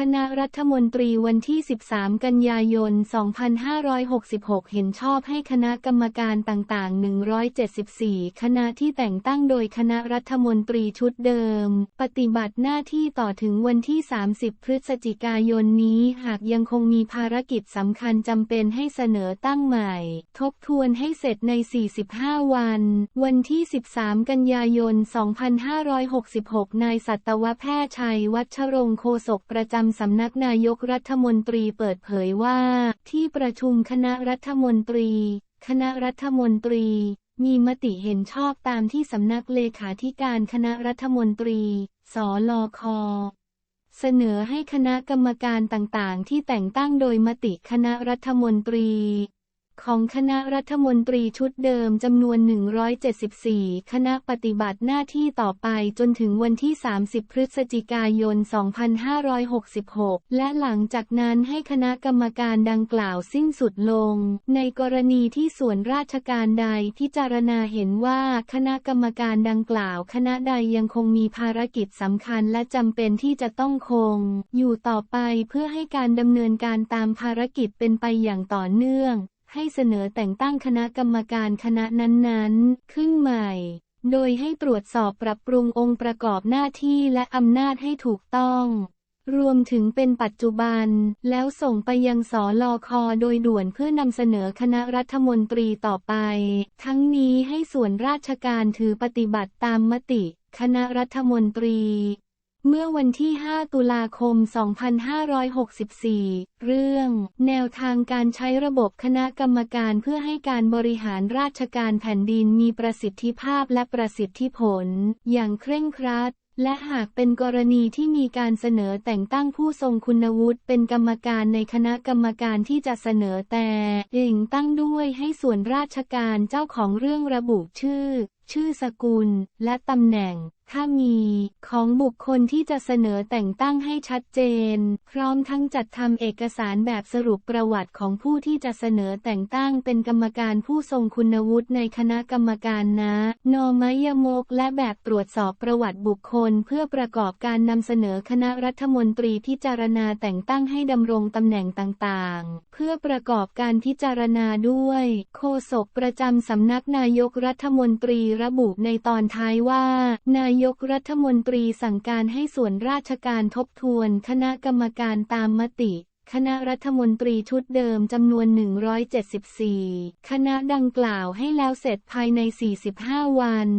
คณะรัฐมนตรีวันที่ 13 กันยายน 2566 เห็นชอบให้คณะกรรมการต่างๆ 174 คณะที่แต่งตั้งโดยคณะรัฐมนตรีชุดเดิม ปฏิบัติหน้าที่ต่อถึงวันที่ 30 พฤศจิกายนนี้ หากยังคงมีภารกิจสำคัญจำเป็นให้เสนอตั้งใหม่ ทบทวนให้เสร็จใน 45 วัน วันที่ 13 กันยายน 2566 นายสัตวแพทย์ชัยวัชรงคโฆษกประจำสำนักนายกรัฐมนตรีเปิดเผยว่า ที่ประชุมคณะรัฐมนตรี คณะรัฐมนตรี มีมติเห็นชอบตามที่สำนักเลขาธิการคณะรัฐมนตรี สลคเสนอให้คณะกรรมการต่างๆ ที่แต่งตั้งโดยมติคณะรัฐมนตรี ของคณะรัฐมนตรีชุดเดิมจำนวน 174 คณะปฏิบัติหน้าที่ต่อไปจนถึงวันที่ 30 พฤศจิกายน 2566 และหลังจากนั้นให้คณะกรรมการดังกล่าวสิ้นสุดลง ในกรณีที่ส่วนราชการใดพิจารณาเห็นว่าคณะกรรมการดังกล่าว คณะใดยังคงมีภารกิจสำคัญและจำเป็นที่จะต้องคง อยู่ต่อไปเพื่อให้การดำเนินการตามภารกิจเป็นไปอย่างต่อเนื่อง ให้เสนอแต่งตั้งคณะกรรมการคณะนั้นๆ ขึ้นใหม่ โดยให้ตรวจสอบปรับปรุงองค์ประกอบหน้าที่และอำนาจให้ถูกต้อง รวมถึงเป็นปัจจุบัน แล้วส่งไปยังสอลอคอโดยด่วนเพื่อนำเสนอคณะรัฐมนตรีต่อไป ทั้งนี้ให้ส่วนราชการถือปฏิบัติตามมติ คณะรัฐมนตรี เมื่อวันที่ 5 ตุลาคม 2564 เรื่อง แนวทางการใช้ระบบคณะกรรมการเพื่อให้การบริหารราชการแผ่นดินมีประสิทธิภาพและประสิทธิผล อย่างเคร่งครัด และหากเป็นกรณีที่มีการเสนอแต่งตั้งผู้ทรงคุณวุฒิเป็นกรรมการในคณะกรรมการที่จะเสนอแต่เองตั้งด้วยให้ส่วนราชการเจ้าของเรื่องระบุชื่อ ชื่อสกุล และตำแหน่ง ถ้ามี ของบุคคลที่จะเสนอแต่งตั้งให้ชัดเจน พร้อมทั้งจัดทำเอกสารแบบสรุปประวัติของผู้ที่จะเสนอแต่งตั้งเป็นกรรมการผู้ทรงคุณวุฒิในคณะกรรมการนะนอมยมก และแบบตรวจสอบประวัติบุคคล เพื่อประกอบการนำเสนอคณะรัฐมนตรีพิจารณาแต่งตั้งให้ดำรงตำแหน่งต่างๆ เพื่อประกอบการพิจารณาด้วย โฆษกประจำสำนักนายกรัฐมนตรีระบุในตอนท้ายว่า นายกรัฐมนตรีสั่งการให้ส่วนราชการทบทวน คณะกรรมการตามมติคณะรัฐมนตรีชุดเดิมจำนวน 174 คณะดังกล่าวให้แล้วเสร็จภายใน 45 วัน